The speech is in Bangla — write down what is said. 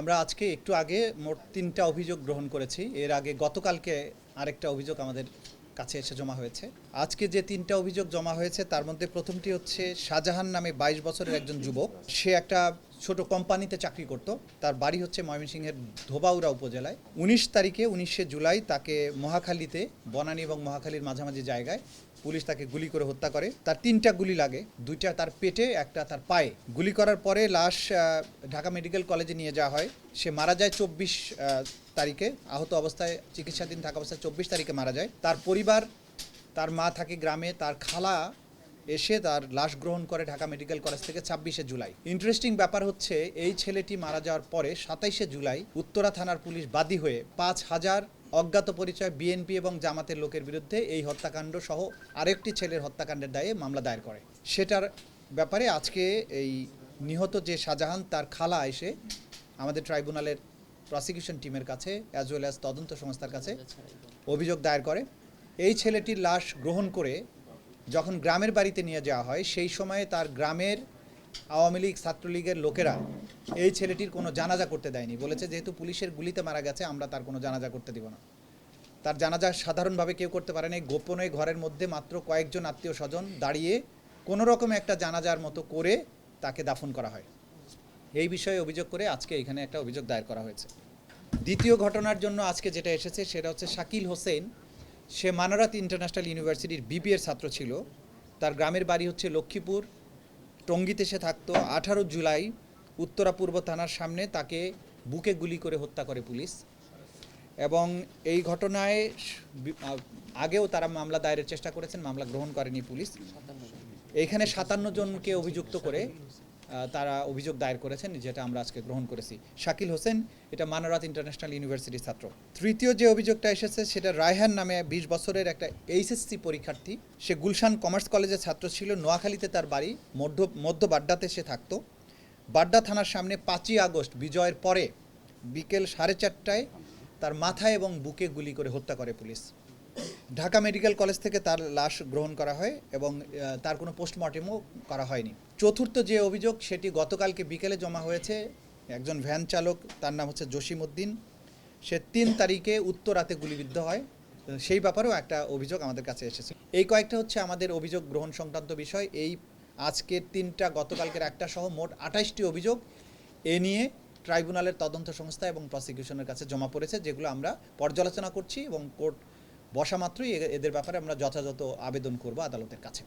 আমরা আজকে একটু আগে মোট তিনটা অভিযোগ গ্রহণ করেছি। এর আগে গতকালকে আরেকটা অভিযোগ আমাদের কাছে এসে জমা হয়েছে। আজকে যে তিনটা অভিযোগ জমা হয়েছে, তার মধ্যে প্রথমটি হচ্ছে শাহজাহান নামে বাইশ বছরের একজন যুবক। সে একটা ছোট কোম্পানিতে চাকরি করত। তার বাড়ি হচ্ছে ময়মনসিংহের ধোবাউড়া উপজেলায়। উনিশ তারিখে, উনিশে জুলাই তাকে মহাখালীতে, বনানী এবং মহাখালীর মাঝামাঝি জায়গায় পুলিশ তাকে গুলি করে হত্যা করে। তার তিনটা গুলি লাগে। দুইটা তার পেটে, একটা তার পায়ে। গুলি করার পরে লাশ ঢাকা মেডিকেল কলেজে নিয়ে যাওয়া হয়। সে মারা যায় চব্বিশ তারিখে। আহত অবস্থায়, চিকিৎসাধীন থাকা অবস্থায় চব্বিশ তারিখে মারা যায়। তার পরিবার, তার মা থাকে গ্রামে, তার খালা এসে তার লাশ গ্রহণ করে ঢাকা মেডিকেল কলেজ থেকে ছাব্বিশে জুলাই। ইন্টারেস্টিং ব্যাপার হচ্ছে এই ছেলেটি মারা যাওয়ার পরে সাতাইশে জুলাই উত্তরা থানার পুলিশ বাদী হয়ে পাঁচ হাজার অজ্ঞাত পরিচয় বিএনপি এবং জামাতের লোকের বিরুদ্ধে এই হত্যাকাণ্ড সহ আরেকটি ছেলের হত্যাকাণ্ডের দায়ে মামলা দায়ের করে। সেটার ব্যাপারে আজকে এই নিহত যে শাহজাহান তার খালা এসে আমাদের ট্রাইব্যুনালের প্রসিকিউশন টিমের কাছে অ্যাজ ওয়েল অ্যাজ তদন্ত সংস্থার কাছে অভিযোগ দায়ের করে। এই ছেলেটির লাশ গ্রহণ করে যখন গ্রামের বাড়িতে নিয়ে যাওয়া হয়, সেই সময়ে তার গ্রামের আওয়ামী লীগ ছাত্রলীগের লোকেরা এই ছেলেটির কোনো জানাজা করতে দেয়নি। বলেছে, যেহেতু পুলিশের গুলিতে মারা গেছে, আমরা তার কোনো জানাজা করতে দিব না। তার জানাজা সাধারণভাবে কেউ করতে পারে না গোপনে ঘরের মধ্যে মাত্র কয়েকজন আত্মীয় স্বজন দাঁড়িয়ে কোনো রকম একটা জানাজার মতো করে তাকে দাফন করা হয়। এই বিষয়ে অভিযোগ করে আজকে এখানে একটা অভিযোগ দায়ের করা হয়েছে। দ্বিতীয় ঘটনার জন্য আজকে যেটা এসেছে, সেটা হচ্ছে শাকিল হোসেন সে মানারাত ইন্টারন্যাশনাল ইউনিভার্সিটির বিপিএর ছাত্র ছিল। তার গ্রামের বাড়ি হচ্ছে লক্ষ্মীপুর। টঙ্গিতে সে থাকতো। আঠারো জুলাই উত্তরা পূর্ব থানার সামনে তাকে বুকে গুলি করে হত্যা করে পুলিশ। এবং এই ঘটনায় আগেও তারা মামলা দায়েরের চেষ্টা করেছেন, মামলা গ্রহণ করেনি পুলিশ। এইখানে সাতান্ন জনকে অভিযুক্ত করে তারা অভিযোগ দায়ের করেছেন, যেটা আমরা আজকে গ্রহণ করেছি। শাকিল হোসেন, এটা মানারাত ইন্টারন্যাশনাল ইউনিভার্সিটির ছাত্র। তৃতীয় যে অভিযোগটা এসেছে, সেটা রায়হান নামে বিশ বছরের একটা এইচএসসি পরীক্ষার্থী। সে গুলশান কমার্স কলেজের ছাত্র ছিল, নোয়াখালীতে তার বাড়ি, মধ্য মধ্য বাড্ডাতে সে থাকতো। বাড্ডা থানার সামনে পাঁচই আগস্ট, বিজয়ের পরে বিকেল সাড়ে চারটায় তার মাথায় এবং বুকে গুলি করে হত্যা করে পুলিশ। ঢাকা মেডিকেল কলেজ থেকে তার লাশ গ্রহণ করা হয় এবং তার কোনো পোস্টমর্টেমও করা হয়নি। চতুর্থ যে অভিযোগ, সেটি গতকালকে বিকেলে জমা হয়েছে। একজন ভ্যান চালক, তার নাম হচ্ছে জসিম উদ্দিন। সে তিন তারিখে উত্তরাতে গুলিবিদ্ধ হয়। সেই ব্যাপারেও একটা অভিযোগ আমাদের কাছে এসেছে। এই কয়েকটা হচ্ছে আমাদের অভিযোগ গ্রহণ সংক্রান্ত বিষয়। এই আজকের তিনটা, গতকালকের একটা সহ মোট আঠাশটি অভিযোগ এ নিয়ে ট্রাইব্যুনালের তদন্ত সংস্থা এবং প্রসিকিউশনের কাছে জমা পড়েছে, যেগুলো আমরা পর্যালোচনা করছি এবং কোর্ট বসা মাত্রই এদের ব্যাপারে আমরা যথাযথ আবেদন করব আদালতের কাছে।